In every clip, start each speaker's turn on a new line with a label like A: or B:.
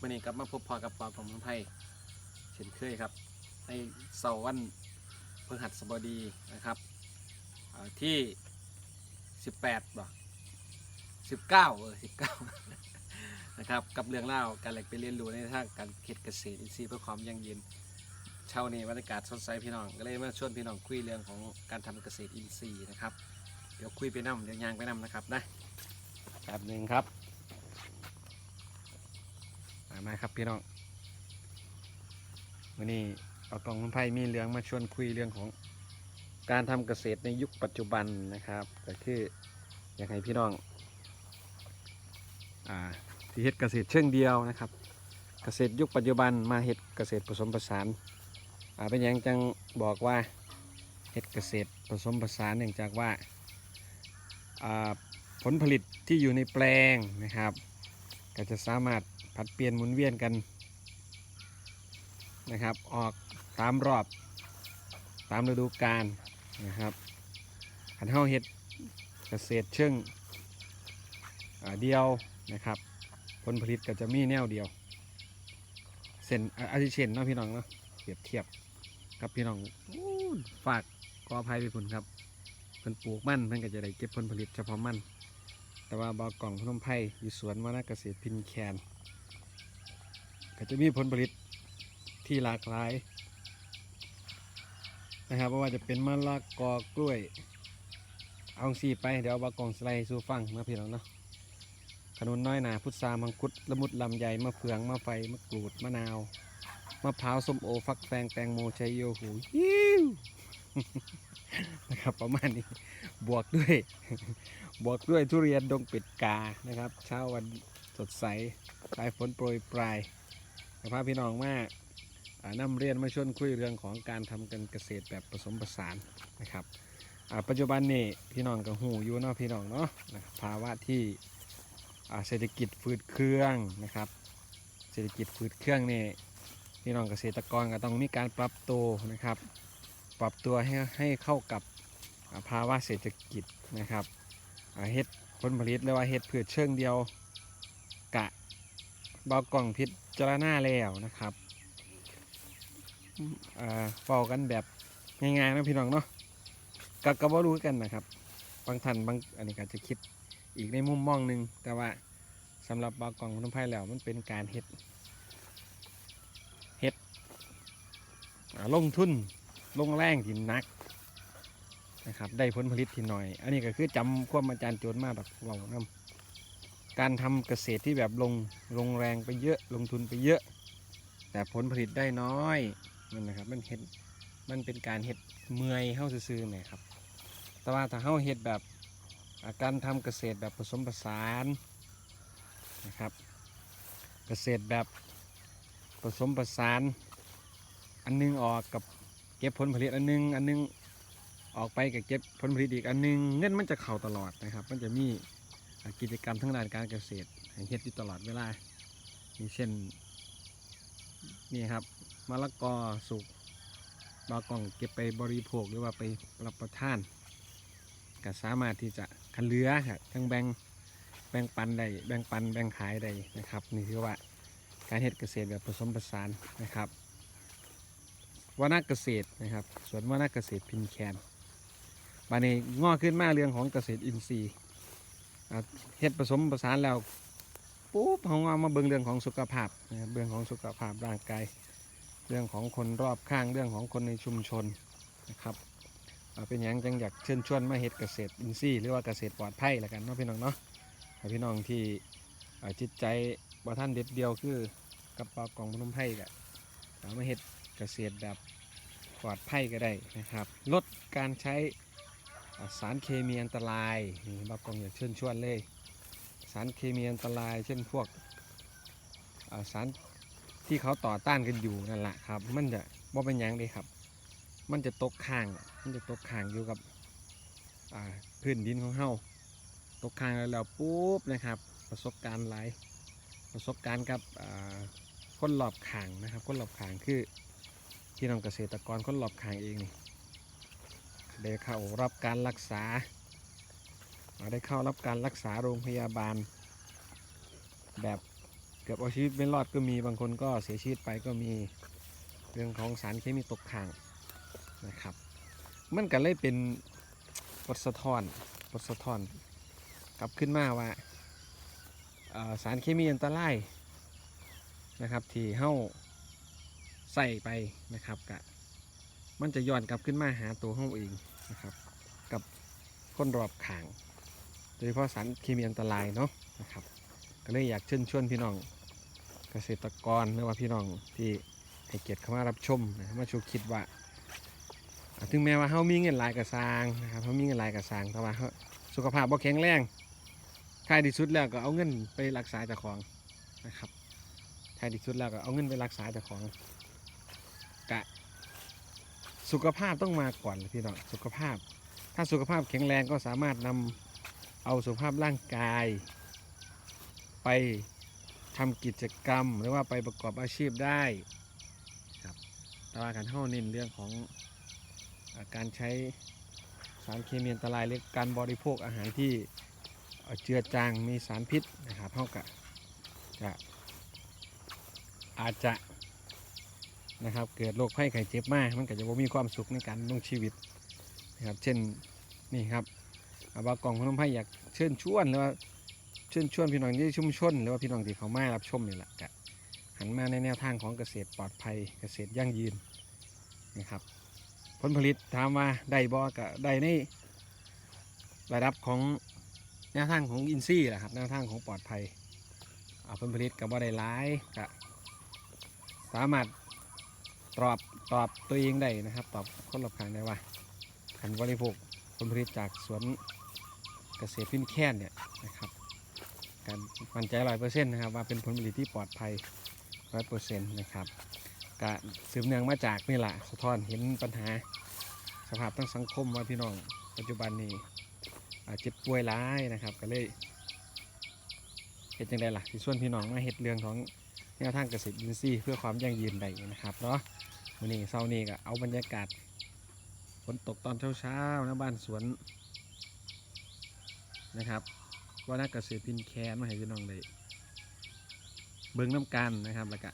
A: วันนี้กลับมาพบพอกับปอของเมืองไทยเช่นเคยครับ ในเสาร์วันพฤหัสบดีนะครับอ่าที่ 18บ่19เออ19 นะครับ กับเรื่องเล่าการแหลกไปเรียนรู้ในทางการเขตเกษตรอินทรีย์เพื่อความยั่งยืนเช้านี้บรรยากาศสดใสพี่น้องก็เลยมาชวนพี่น้องคุยเรื่องของการทำเกษตรอินทรีย์นะครับ เดี๋ยวคุยไปนํเดี๋ยวยางไปนํนะครับนะแป๊บหนึ่งครับ มามาครับพี่น้องวันนี้เอากล่องน้ำไผ่มีเรื่องมาชวนคุยเรื่องของการทำเกษตรในยุคปัจจุบันนะครับ ก็คืออยากให้พี่น้องอ่าที่เฮ็ดเกษตรเชิงเดียวนะครับ เกษตรยุคปัจจุบันมาเฮ็ดเกษตรผสมผสานอ่าเป็นอย่างจังบอกว่าเฮ็ดเกษตรผสมผสานเนื่องจากว่าอ่าผลผลิตที่อยู่ในแปลงนะครับ ก็จะสามารถ ผัดเปลี่ยนหมุนเวียนกันนะครับ ออกตามรอบตามฤดูกาลนะครับขันเฮาเฮ็ดเกษตรเชิงอ่าเดียวนะครับ ผลผลิตก็จะมีแนวเดียว เส้นอาทิเช่นเนาะพี่น้องเนาะเปรียบเทียบกับพี่น้องฝากกอภัยไปพุ่นครับเพิ่นปลูกมันเพิ่นก็จะได้เก็บผลผลิตเฉพาะมัน แต่ว่าบากล่องพนมไพรอยู่สวนวนาเกษตรพินแคน ก็จะมีผลผลิตที่หลากหลายนะครับไม่ว่าจะเป็นมะละกอกล้วย เอาสีไปเดี๋ยวเอาบากล่องสไลด์สู่ฟังนะพี่น้องเนาะขนุนน้อยหนาพุทรามังคุดละมุดลำไยมะเฟืองมะไฟมะกรูดมะนาวมะพร้าวส้มโอฟักแฟงแตงโมชัยโยหูยิวนะครับประมาณนี้บวกด้วย บวกด้วยทุเรียนดงป็ดกานะครับ เช้าวันสดใสปลายฝนโปรยปลาย พาพี่น้องมาอ่านำเรียนมาชวนคุยเรื่องของการทำการเกษตรแบบผสมผสานนะครับปัจจุบันนี่พี่น้องกับหูอยู่เนาะพี่น้องเนาะนะภาวะที่เศรษฐกิจฟืดเครื่องนะครับ เศรษฐกิจฟืดเครื่องนี่พี่น้องเกษตรกรก็ต้องมีการปรับตัวนะครับ ปรับตัวให้ให้เข้ากับภาวะเศรษฐกิจนะครับเฮ็ดผลผลิตหรือว่าเฮ็ดพืชเชิงเดียวกะเบากล่องพิษ จารณาแล้วนะครับอ่าเฝ้ากันแบบง่ายๆนะพี่น้องเนาะก็ก็บ่รู้กันนะครับ บางท่านบางอันนี้ก็จะคิดอีกในมุมมองหนึ่งแต่ว่าสำหรับบากล่องพนมไพรแล้วมันเป็นการเฮ็ดเฮ็ดอ่าลงทุนลงแรงที่นักนะครับ ได้ผลผลิตที่หน่อย อันนี้ก็คือจำความอาจารย์โจนมาแบบเว่านํ การทำเกษตรที่แบบลงลงแรงไปเยอะลงทุนไปเยอะ แต่ผลผลิตได้น้อยนั่นนะครับมันเห็ดมันเป็นการเห็ดเมื่อยเข้าซื่อๆนะครับ แต่ว่าถ้าเข้าเห็ดแบบาการทำเกษตรแบบผสมผสานนะครับ เกษตรแบบผสมผสาน อันนึงออกกับเก็บผลผลิตอันนึงอันนึงออกไปกับเก็บผลผลิตอีกอันหนึงเงินมันจะเข่าตลอดนะครับ มันจะมี กิจกรรมทั้งด้านการเกษตรให้เฮ็ดอยู่ตลอดเวลามีเช่นนี่ครับมะละกอสุกบากล่องเก็บไปบริโภคหรือว่าไปรับประทานก็สามารถที่จะคันเหลือครับทั้งแบ่งแบ่งปันได้แบ่งปันแบ่งขายได้นะครับ นี่คือว่าการเฮ็ดเกษตรแบบผสมผสานนะครับวนาเกษตรนะครับสวนวนาเกษตรพินแคนบานนี้งอขึ้นมาเรื่องของเกษตรอินทรีย์ เฮ็ดผสมผสานแล้วปุ๊บเขาเอามาเบิ่งเรื่องของสุขภาพนะครับเรื่องของสุขภาพร่างกายเรื่องของคนรอบข้างเรื่องของคนในชุมชนนะครับเป็นอย่างจังอยากเชิญชวนมาเฮ็ดเกษตรอินทรีย์หรือว่าเกษตรปลอดภัยแล้วกันเนาะพี่น้องเนาะพี่น้องที่จิตใจบ่ท่านเด็ดเดียวคือกระเป๋ากล่องพนมไพรกะเอามาเฮ็ดเกษตรแบบปลอดภัยก็ได้นะครับ ลดการใช้ สารเคมีอันตรายนี่บางกองอยากเชิญชวนเลย สารเคมีอันตราย เช่นพวกาสารที่เขาต่อต้านกันอยู่นั่นแหละครับ มันจะว่าเป็นยังเลยครับ มันจะตกค้าง มันจะตกค้างอยู่กับพื้นดินของเฮาตกค้างแล้วปุ๊บนะครับ ประสบการณ์หลายประสบการณ์กับคนรอบข้างนะครับ คนรอบข้างคือพี่น้องเกษตรกรคนรอบข้างเองนี่ ได้เข้ารับการรักษา ได้เข้ารับการรักษาโรงพยาบาล แบบเกือบเอาชีวิตไม่รอดก็มีบางคนก็เสียชีวิตไปก็มีเรื่องของสารเคมีตกค้างนะครับ มันก็เลยเป็นบทสะท้อนบทสะท้อนกลับขึ้นมาว่าสารเคมีอันตรายนะครับที่เฮ้าใส่ไปนะครับกะ มันจะย้อนกลับขึ้นมาหาตัวเฮ้าเองนะครับ กับคนรอบข้าง โดยเฉพาะสารเคมีอันตรายเนาะนะครับ ก็เลยอยากเชิญชวนพี่น้องเกษตรกรหรือว่าพี่น้องที่ให้เกียรติเข้ามารับชมนะมาชูคิดว่าถึงแม้ว่าเขามีเงินหลายกระซางนะครับเขามีเงินหลายกระซางแต่ว่าเขาสุขภาพบ่แข็งแรงท้ายที่สุดแล้วก็เอาเงินไปรักษาเจ้าของนะครับท้ายที่สุดแล้วก็เอาเงินไปรักษาเจ้าของกะ สุขภาพต้องมาก่อนพี่น้องสุขภาพ ถ้าสุขภาพแข็งแรงก็สามารถนำเอาสุขภาพร่างกาย ไปทำกิจกรรม หรือว่าไปประกอบอาชีพได้ครับแต่ว่าการเข้าเน้นเรื่องของอาการใช้สารเคมีอันตรายหรือการบริโภคอาหารที่เเจือจางมีสารพิษนะครับเท่ากับจะอาจจะ นะครับ เกิดโรคไข้ไข้เจ็บมากมันก็จะบ่มีความสุขในการดำรงชีวิตนะครับ เช่นนี่ครับอาบากองพนมไพรอยากเชิญชวนหรือว่าเชิญชวนพี่น้องที่ชุมชนหรือว่าพี่น้องที่เขามารับชมนี่แหละกะหันมาในแนวทางของเกษตรปลอดภัยเกษตรยั่งยืนนะครับ ผลผลิตถามว่าได้บอกะได้ในระดับของแนวทางของอินซี่แหละครับแนวทางของปลอดภัยอ่าผลผลิตกับว่าได้ร้ายกะสามารถ ตอบตอบตัวเองได้นะครับ ตอบคนรอบข้างได้ว่าการบริโภคผลผลิตจากสวนเกษตรพินแค้นเนี่ยนะครับการมั่นใจร้อยเปอร์เซ็นต์นะครับว่าเป็นผลผลิตที่ปลอดภัยร้อยเปอร์เซ็นต์นะครับกะสืบเนื่องมาจากนี่แหละสะท้อนเห็นปัญหาสภาพทั้งสังคมว่าพี่น้อง ปัจจุบันนี้อาเจ็บป่วยร้ายนะครับ ก็เลยเห็นจังไดล่ะที่ส่วนพี่น้องมาเห็ดเรื่องของ แนวทางเกษตรอินทรีย์เพื่อความยั่งยืนได้นะครับเนาะวันนี้เช้านี้ก็เอาบรรยากาศฝนตกตอนเช้าๆนะบ้านสวนนะครับว่านักเกษตรพินแคนมาให้พี่น้องได้เบิ่งน้ำกันนะครับแล้วก็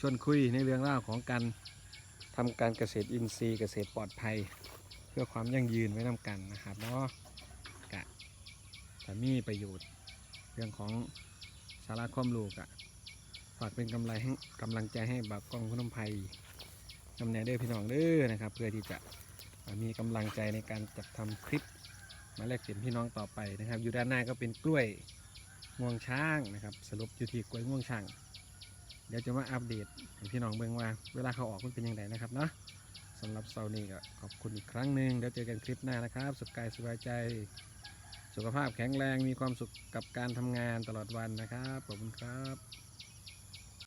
A: ชวนคุยในเรื่องราวของการทำการเกษตรอินทรีย์เกษตรปลอดภัย เพื่อความยั่งยืนไว้น้ำกันนะครับเนาะกะถ้ามีประโยชน์เรื่องของสาระความรู้กะากเป็นกำไรให้กำลังใจให้บักกล้องพนมไพรนำแนวเด้อพี่น้องเด้อนะครับ เพื่อที่จะมีกำลังใจในการจัดทำคลิป มาแลกเปลี่ยนพี่น้องต่อไปนะครับ อยู่ด้านหน้าก็เป็นกล้วยงวงช้างนะครับ สรุปอยู่ที่กล้วยงวงช้าง เดี๋ยวจะมาอัปเดตให้พี่น้องเบิ่งว่า เวลาเขาออกมันเป็นยังไงนะครับเนาะสำหรับเซาร์นี้ก็ขอบคุณอีกครั้งหนึ่งเดี๋ยวเจอกันคลิปหน้านะครับ สุขกายสบายใจ สุขภาพแข็งแรงมีความสุขกับการทำงานตลอดวันนะครับขอบคุณครับ